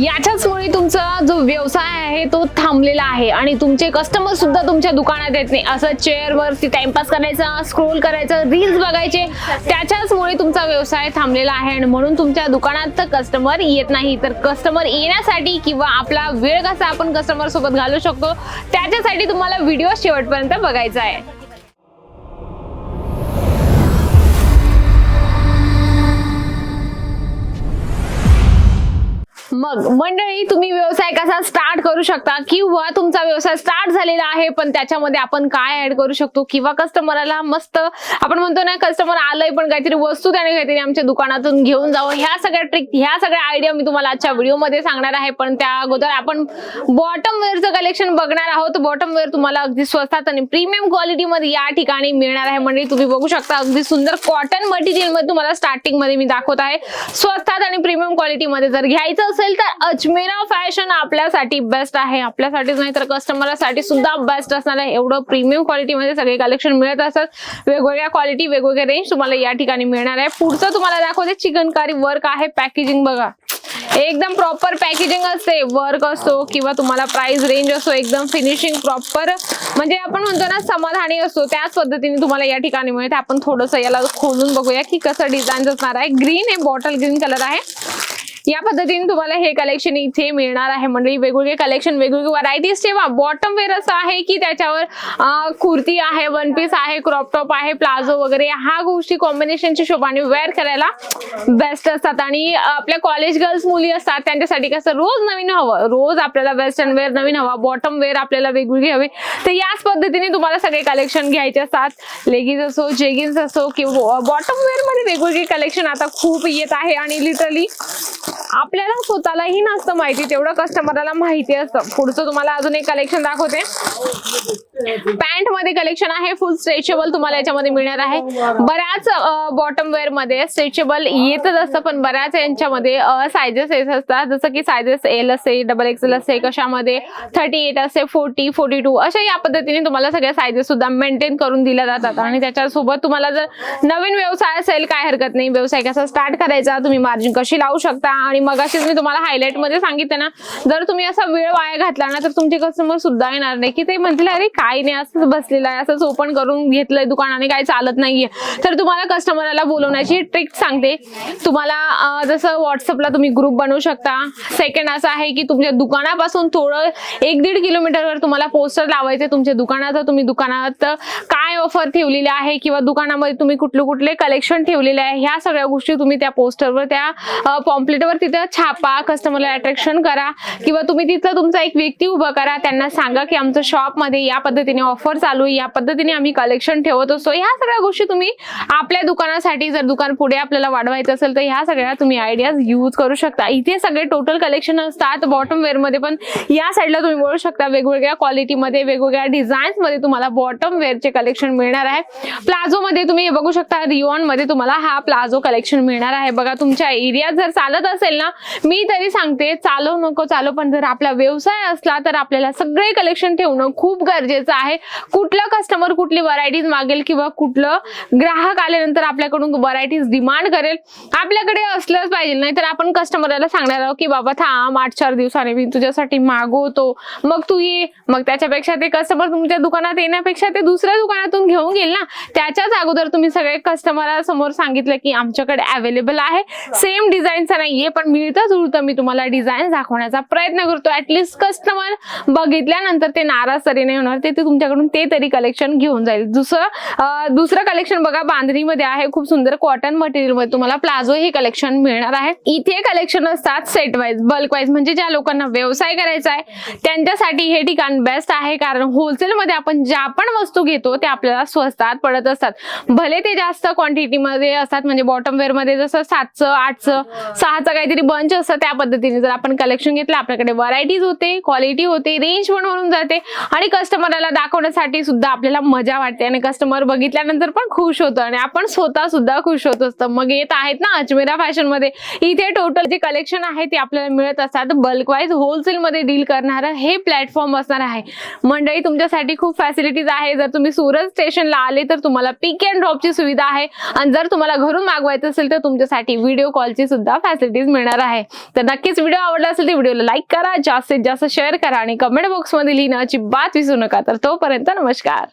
याच्याचमुळे तुमचा जो व्यवसाय आहे तो थांबलेला आहे आणि तुमचे कस्टमर सुद्धा तुमच्या दुकानात येत नाही. असं चेअरवरती टाइमपास करायचा स्क्रोल करायचं रील्स बघायचे त्याच्याचमुळे तुमचा व्यवसाय थांबलेला आहे आणि म्हणून तुमच्या दुकानात कस्टमर येत नाही. तर कस्टमर येण्यासाठी किंवा आपला वेळ कसा आपण कस्टमर सोबत घालू शकतो त्याच्यासाठी तुम्हाला व्हिडिओ शेवटपर्यंत बघायचा आहे. मग मंडळी तुम्ही व्यवसाय कसा स्टार्ट करू शकता किंवा तुमचा व्यवसाय स्टार्ट झालेला आहे पण त्याच्यामध्ये आपण काय ऍड करू शकतो? किंवा कस्टमरला मस्त आपण म्हणतो ना कस्टमर आलंय पण काहीतरी वस्तू त्याने काहीतरी आमच्या दुकानातून घेऊन जावं. ह्या सगळ्या ट्रिक ह्या सगळ्या आयडिया मी तुम्हाला आजच्या व्हिडिओमध्ये सांगणार आहे पण त्या अगोदर आपण बॉटम वेअरचं कलेक्शन बघणार आहोत. बॉटम वेअर तुम्हाला अगदी स्वस्तात आणि प्रीमियम क्वालिटीमध्ये या ठिकाणी मिळणार आहे. मंडळी तुम्ही बघू शकता अगदी सुंदर कॉटन मटेरियलमध्ये तुम्हाला स्टार्टिंगमध्ये मी दाखवत आहे. स्वस्तात आणि प्रीमियम क्वालिटीमध्ये जर घ्यायचं असेल तर अजमेरा फॅशन आपल्यासाठी बेस्ट आहे. आपल्यासाठीच नाही तर कस्टमरसाठी सुद्धा बेस्ट असणार आहे. एवढं प्रीमियम क्वालिटीमध्ये सगळे कलेक्शन मिळत असतात. वेगवेगळ्या क्वालिटी वेगवेगळ्या रेंज तुम्हाला या ठिकाणी मिळणार आहे. पुढचं तुम्हाला दाखवते चिकनकारी वर्क आहे पॅकेजिंग बघा. एकदम प्रॉपर पॅकेजिंग असते. वर्क असतो किंवा तुम्हाला प्राइस रेंज असतो एकदम फिनिशिंग प्रॉपर म्हणजे आपण म्हणतो ना समाधानी असतो. त्याच पद्धतीने तुम्हाला या ठिकाणी मिळते. आपण थोडंसं याला खोलून बघूया की कसं डिझाईन असणार आहे. ग्रीन हे बॉटल ग्रीन कलर आहे. या पद्धतीने तुम्हाला हे कलेक्शन इथे मिळणार आहे. म्हणजे वेगवेगळे कलेक्शन वेगवेगळे व्हरायटीज ठेवा बॉटम वेअर असं आहे की त्याच्यावर कुर्ती आहे वन पीस आहे क्रॉप टॉप आहे प्लाझो वगैरे ह्या गोष्टी कॉम्बिनेशनच्या शोभाने वेअर करायला बेस्ट असतात. आणि आपल्या कॉलेज गर्ल्स मुली असतात त्यांच्यासाठी कसं रोज नवीन हवं. रोज आपल्याला वेस्टर्न वेअर नवीन हवा बॉटम वेअर आपल्याला वेगवेगळी हवी. तर याच पद्धतीने तुम्हाला सगळे कलेक्शन घ्यायचे असतात. लेगिन्स असो जेगिन्स असो किंवा बॉटम वेअरमध्ये वेगवेगळे कलेक्शन आता खूप येत आहे. आणि लिटरली आपल्याला स्वतःलाही नसतं माहिती तेवढं कस्टमरला माहिती असतं. पुढचं तुम्हाला अजून एक कलेक्शन दाखवते. पॅन्टमध्ये कलेक्शन आहे फुल स्ट्रेचेबल तुम्हाला याच्यामध्ये मिळणार आहे. बऱ्याच बॉटम वेअरमध्ये स्ट्रेचेबल येतच असतं पण बऱ्याच यांच्यामध्ये सायझेस येत असतात. जसं की सायझेस एल असे डबल एक्सेल असे कशामध्ये? थर्टी एट असे फोर्टी फोर्टी टू अशा या पद्धतीने तुम्हाला सगळ्या सायझेस सुद्धा मेंटेन करून दिल्या जातात. आणि त्याच्यासोबत तुम्हाला जर नवीन व्यवसाय असेल काय हरकत नाही. व्यवसाय कसा स्टार्ट करायचा तुम्ही मार्जिन कशी लावू शकता? आणि मग मी तुम्हाला हायलाइटमध्ये सांगितलं ना जर तुम्ही असा वेळ वाया घातला ना तर तुमचे कस्टमर सुद्धा येणार नाही. की ते म्हणतील अरे काय नाही असंच बसलेलं आहे असंच ओपन करून घेतलंय दुकानाने काही चालत नाहीये. तर तुम्हाला कस्टमरला बोलवण्याची ट्रिक सांगते. तुम्हाला जसं व्हॉट्सअपला तुम्ही ग्रुप बनवू शकता. सेकंड असं आहे की तुमच्या दुकानापासून थोडं एक दीड किलोमीटरवर तुम्हाला पोस्टर लावायचे. तुमच्या दुकानाचं तुम्ही दुकानात काय ऑफर ठेवलेली आहे किंवा दुकानामध्ये तुम्ही कुठले कुठले कलेक्शन ठेवलेले आहे ह्या सगळ्या गोष्टी तुम्ही त्या पोस्टरवर त्या पॉम्पलेटवर तिथं छापा कस्टमरला अट्रॅक्शन करा. किंवा तुम्ही तिथं तुमचा एक व्यक्ती उभा करा. त्यांना सांगा की आमचं शॉपमध्ये या पद्धती पद्धतीने ऑफर चालू आहे. या पद्धतीने आम्ही कलेक्शन ठेवत असतो. ह्या सगळ्या गोष्टी तुम्ही आपल्या दुकानासाठी जर दुकान पुढे आपल्याला वाढवायचं असेल तर ह्या सगळ्या तुम्ही आयडियाज यूज करू शकता. इथे सगळे टोटल कलेक्शन असतात. बॉटम वेअरमध्ये पण या साईडला तुम्ही बोलू शकता. वेगवेगळ्या क्वालिटीमध्ये वेगवेगळ्या डिझाईन्समध्ये तुम्हाला बॉटम वेअरचे कलेक्शन मिळणार आहे. प्लाझोमध्ये तुम्ही हे बघू शकता. रिओनमध्ये तुम्हाला हा प्लाझो कलेक्शन मिळणार आहे. बघा तुमच्या एरियात जर चालत असेल ना मी तरी सांगते चालव नको चालव पण जर आपला व्यवसाय असला तर आपल्याला सगळे कलेक्शन ठेवणं खूप गरजेचं आहे. कुठलं कस्टमर कुठली व्हरायटीज मागेल किंवा कुठलं ग्राहक आल्यानंतर आपल्याकडून व्हरायटीज डिमांड करेल आपल्याकडे असलंच पाहिजे. नाही तर आपण कस्टमरला सांगणार आहोत की बाबा थांब आठ चार दिवसाने मी तुझ्यासाठी मागवतो. मग तू ये. मग त्याच्यापेक्षा ते कस्टमर तुमच्या दुकानात येण्यापेक्षा ते दुसऱ्या दुकानातून घेऊन गेल ना. त्याच्याच अगोदर तुम्ही सगळे कस्टमर समोर सांगितलं की आमच्याकडे अवेलेबल आहे. सेम डिझाईनचा नाहीये पण मिळतं जुळतं मी तुम्हाला डिझाईन दाखवण्याचा प्रयत्न करतो. ऍटलिस्ट कस्टमर बघितल्यानंतर ते नाराज तरी नाही होणार. ते ते तुमच्याकडून ते तरी कलेक्शन घेऊन जाईल. दुसरं दुसरं कलेक्शन बघा बांधणीमध्ये आहे. खूप सुंदर कॉटन मटेरियलमध्ये तुम्हाला प्लाझो हे कलेक्शन मिळणार आहे. इथे कलेक्शन असतात सेट वाईज बल्क वाईज म्हणजे ज्या लोकांना व्यवसाय करायचा आहे त्यांच्यासाठी हे ठिकाण बेस्ट आहे. कारण होलसेल मध्ये आपण ज्या पण वस्तू घेतो त्या आपल्याला स्वस्तात पडत असतात. भले ते जास्त क्वांटिटी मध्ये असतात म्हणजे बॉटम वेअरमध्ये जसं सातचं आठचं सहाचं काहीतरी बंच असतं त्या पद्धतीने जर आपण कलेक्शन घेतलं आपल्याकडे व्हरायटीज होते क्वालिटी होते रेंज पण म्हणून जाते आणि कस्टमरला कस्टमरला दाखवण्यासाठी सुद्धा आपल्याला मजा वाटते आणि कस्टमर बघितल्यानंतर पण खुश होतो आणि आपण स्वतः सुद्धा खुश होत असतो. मग येत आहेत ना अजमेरा फॅशनमध्ये. इथे टोटल जे कलेक्शन आहे ते आपल्याला मिळत असतात. बल्क वाईज होलसेल मध्ये डील करणारं हे प्लॅटफॉर्म असणार आहे. मंडळी तुमच्यासाठी खूप फॅसिलिटीज आहे. जर तुम्ही सुरत स्टेशनला आले तर तुम्हाला पिक अँड ड्रॉपची सुविधा आहे. आणि जर तुम्हाला घरून मागवायचं असेल तर तुमच्यासाठी व्हिडिओ कॉलची सुद्धा फॅसिलिटीज मिळणार आहे. तर नक्कीच व्हिडिओ आवडला असेल तर व्हिडिओला लाईक करा. जास्तीत जास्त शेअर करा आणि कमेंट बॉक्समध्ये लिहिणं अजिबात विसरू नका. तर तोपर्यंत नमस्कार.